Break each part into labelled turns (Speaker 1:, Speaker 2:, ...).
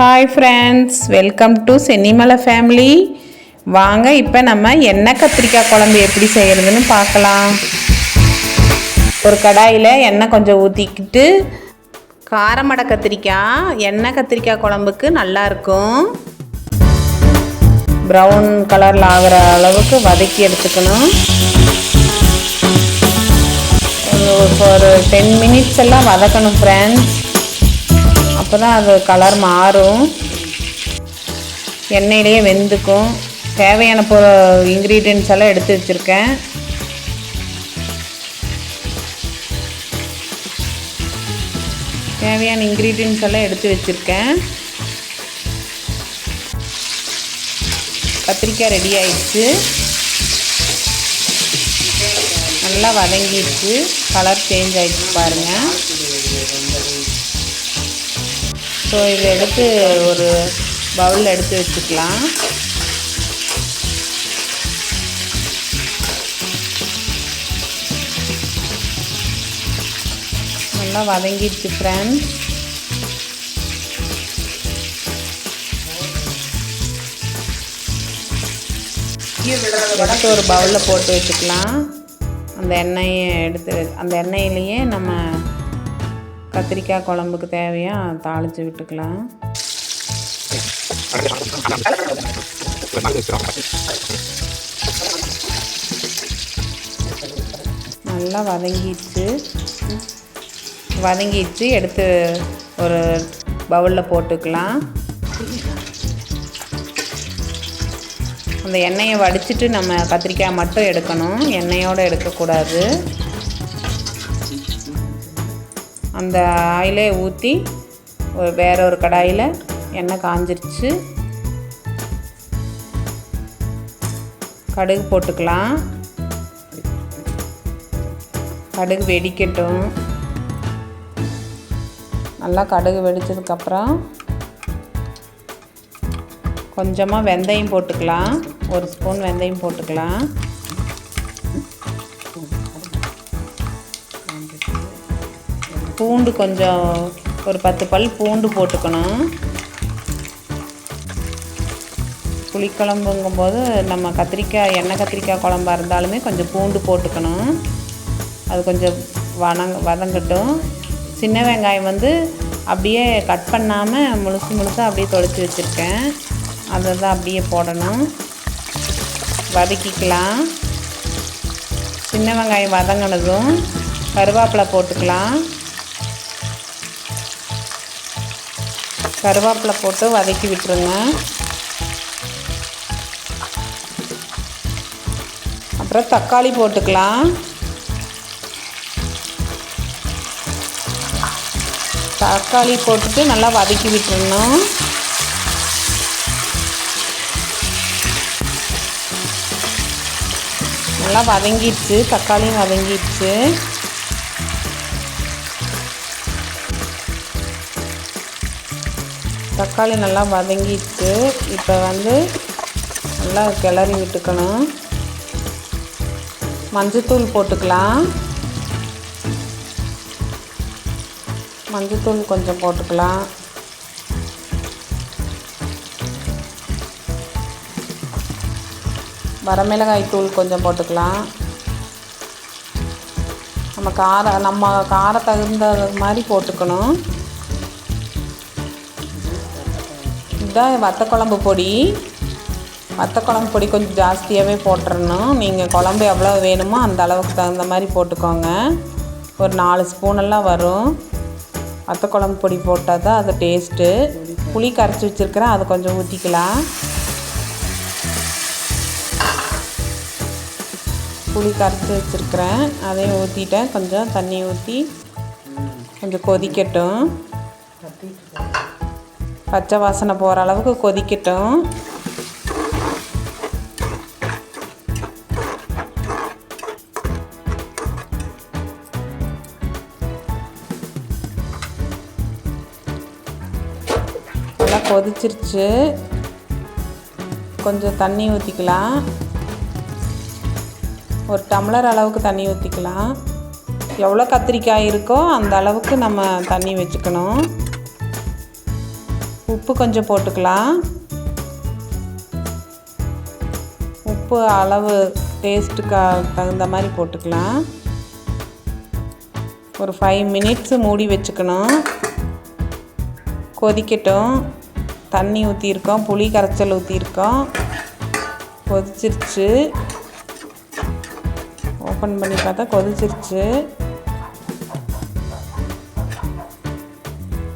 Speaker 1: Hi friends welcome to Chennimalai family வாங்க இப்போ நம்ம எண்ணெய் கத்திரிக்காய் குழம்பு எப்படி செய்கிறதுன்னு பார்க்கலாம். ஒரு கடாயில் எண்ணெய் கொஞ்சம் ஊற்றிக்கிட்டு காரமடை கத்திரிக்காய் எண்ணெய் கத்திரிக்காய் குழம்புக்கு நல்லாயிருக்கும் ப்ரௌன் கலரில் ஆகிற அளவுக்கு வதக்கி எடுத்துக்கணும். ஒரு டென் மினிட்ஸ் எல்லாம் வதக்கணும் ஃப்ரெண்ட்ஸ் அப்போ தான் அது கலர் மாறும். எண்ணெயிலேயே வெந்துக்கும். தேவையான பொ இன்க்ரீடியன்ஸ் எல்லாம் எடுத்து வச்சுருக்கேன். தேவையான இன்க்ரீடியன்ஸ் எல்லாம் எடுத்து வச்சுருக்கேன். கத்திரிக்காய் ரெடி ஆயிடுச்சு. நல்லா வதங்கிடுச்சு. கலர் சேஞ்ச் ஆகிடுச்சு பாருங்கள் ஸோ இதை எடுத்து ஒரு பவுலில் எடுத்து வச்சுக்கலாம். நல்லா வதங்கிடுச்சு ஃப்ரெண்ட்ஸ் எடுத்து ஒரு பவுலில் போட்டு வச்சுக்கலாம். அந்த எண்ணெயை எடுத்து அந்த எண்ணெயிலேயே நம்ம கத்திரிக்காய் குழம்புக்கு தேவையாக தாளித்து விட்டுக்கலாம். நல்லா வதங்கிடுச்சு. வதங்கிடுச்சு. எடுத்து ஒரு பவுலில் போட்டுக்கலாம். அந்த எண்ணெயை வடிச்சிட்டு நம்ம கத்திரிக்காய் மட்டும் எடுக்கணும். எண்ணெயோடு எடுக்கக்கூடாது. அந்த ஆயிலே ஊற்றி ஒரு வேற ஒரு கடாயில் எண்ணெய் காஞ்சிருச்சு. கடுகு போட்டுக்கலாம். கடுகு வெடிக்கட்டும். நல்லா கடுகு வெடிச்சதுக்கப்புறம் கொஞ்சமாக வெந்தயம் போட்டுக்கலாம். ஒரு ஸ்பூன் வெந்தயம் போட்டுக்கலாம். பூண்டு கொஞ்சம் ஒரு பத்து பல் பூண்டு போட்டுக்கணும். புளிக்குழம்புங்கும்போது நம்ம கத்திரிக்காய் எண்ணெய் கத்திரிக்காய் குழம்பா இருந்தாலுமே கொஞ்சம் பூண்டு போட்டுக்கணும். அது கொஞ்சம் வதங் வதங்கட்டும். சின்ன வெங்காயம் வந்து அப்படியே கட் பண்ணாமல் முழுசு முழுசாக அப்படியே தொலைச்சி வச்சுருக்கேன். அதை தான் அப்படியே போடணும். வதக்கிக்கலாம். சின்ன வெங்காயம் வதங்கினதும் கருவேப்பிலை போட்டுக்கலாம். கருவேப்பிலை போட்டு வதக்கி விட்டுருங்க. அப்புறம் தக்காளி போட்டுக்கலாம். தக்காளி போட்டுட்டு நல்லா வதக்கி விட்டுருணும் நல்லா வதங்கிடுச்சு தக்காளியும் வதங்கிடுச்சு. தக்காளி நல்லா வதங்கிட்டு இப்போ வந்து நல்லா கிளறி விட்டுக்கணும். மஞ்சத்தூள் போட்டுக்கலாம். மஞ்சத்தூள் கொஞ்சம் போட்டுக்கலாம். வரமிளகாய் தூள் கொஞ்சம் போட்டுக்கலாம். நம்ம காரம் நம்ம காரம் தகுந்த மாதிரி போட்டுக்கணும். இதுதான் வத்த குழம்பு பொடி. வத்த குழம்பு பொடி கொஞ்சம் ஜாஸ்தியாகவே போட்டுடணும் நீங்கள் குழம்பு எவ்வளோ வேணுமோ அந்த அளவுக்கு தகுந்த மாதிரி போட்டுக்கோங்க. ஒரு நாலு ஸ்பூனெல்லாம் வரும். வத்த குழம்பு பொடி போட்டால் தான் அது டேஸ்ட்டு புளி கரைச்சி வச்சுருக்கிறேன் அதை கொஞ்சம் ஊற்றிக்கலாம் புளி கரைச்சி வச்சுருக்கிறேன் அதையும் ஊற்றிட்டேன் கொஞ்சம் தண்ணி ஊற்றி கொஞ்சம் கொதிக்கட்டும். பச்சை வாசனை போகிற அளவுக்கு கொதிக்கட்டும். நல்லா கொதிச்சிருச்சு. கொஞ்சம் தண்ணி ஊற்றிக்கலாம் ஒரு டம்ளர் அளவுக்கு தண்ணி ஊற்றிக்கலாம் எவ்வளோ கத்திரிக்காய் இருக்கோ அந்த அளவுக்கு நம்ம தண்ணி வச்சுக்கணும். உப்பு கொஞ்சம் போட்டுக்கலாம். உப்பு அளவு டேஸ்ட்டுக்கு தகுந்த மாதிரி போட்டுக்கலாம். ஒரு ஃபைவ் மினிட்ஸு மூடி வச்சுக்கணும். கொதிக்கட்டும். தண்ணி ஊற்றிருக்கோம் புளி கரைச்சல் ஊற்றிருக்கோம் கொதிச்சிருச்சு. ஓப்பன் பண்ணி பார்த்தா கொதிச்சிருச்சு.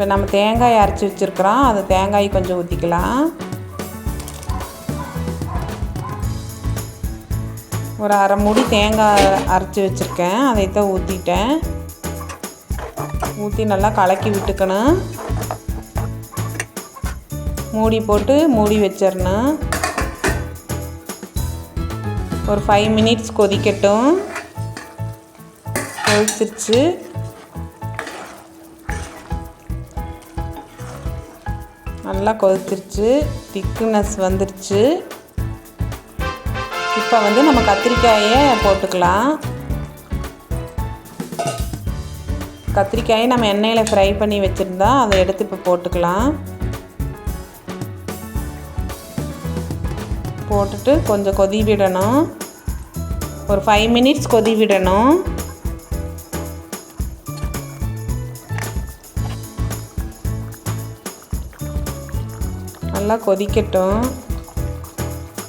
Speaker 1: இப்போ நம்ம தேங்காய் அரைச்சி வச்சுருக்குறோம். அது தேங்காய் கொஞ்சம் ஊற்றிக்கலாம் ஒரு அரை மூடி தேங்காய் அரைச்சி வச்சுருக்கேன். அதைத்தான் ஊற்றிட்டேன் ஊற்றி நல்லா கலக்கி விட்டுக்கணும். மூடி போட்டு மூடி வச்சிடணும். ஒரு ஃபைவ் மினிட்ஸ் கொதிக்கட்டும். கொதிச்சிருச்சு. நல்லா கொதிச்சிருச்சு திக்னஸ் வந்துருச்சு. இப்போ வந்து நம்ம கத்திரிக்காயை போட்டுக்கலாம். கத்திரிக்காயை நம்ம எண்ணெயில் ஃப்ரை பண்ணி வச்சுருந்தா அதை எடுத்து இப்போ போட்டுக்கலாம். போட்டுட்டு கொஞ்சம் கொதி விடணும். ஒரு ஃபைவ் மினிட்ஸ் கொதி விடணும். நல்லா கொதிக்கட்டும்.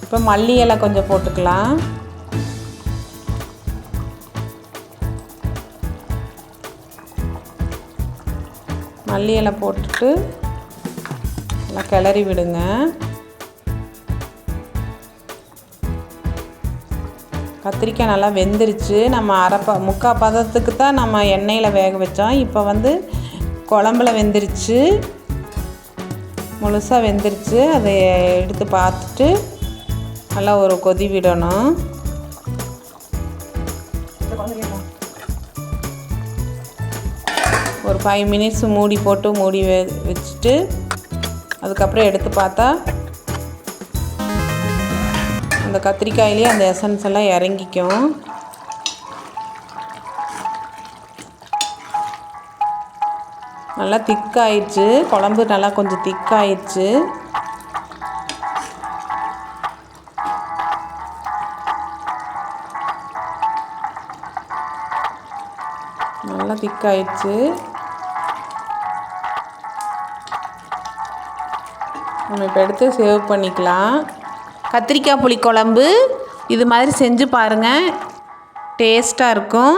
Speaker 1: இப்போ மல்லி இலை கொஞ்சம் போட்டுக்கலாம். மல்லி இலை போட்டுட்டு நல்லா கிளறி விடுங்க. கத்திரிக்காய் நல்லா வெந்துருச்சு. நம்ம அரைப்ப முக்கால் பதத்துக்கு தான் நம்ம எண்ணெயில் வேக வச்சோம். இப்போ வந்து குழம்புல வெந்துருச்சு. முழுசாக வெந்துருச்சு. அதை எடுத்து பார்த்துட்டு நல்லா ஒரு கொதி விடணும். ஒரு ஃபைவ் மினிட்ஸ் மூடி போட்டு மூடி வெ வச்சுட்டு அதுக்கப்புறம் எடுத்து பார்த்தா அந்த கத்திரிக்காயிலே அந்த எசன்ஸ் எல்லாம் இறங்கிக்கும். நல்லா திக்காயிடுச்சு. குழம்பு நல்லா கொஞ்சம் திக்காயிடுச்சு. நல்லா திக்காயிடுச்சு. நம்ம இப்போ எடுத்து சேவ் பண்ணிக்கலாம். கத்திரிக்காய் புளி குழம்பு இது மாதிரி செஞ்சு பாருங்கள் டேஸ்ட்டாக இருக்கும்.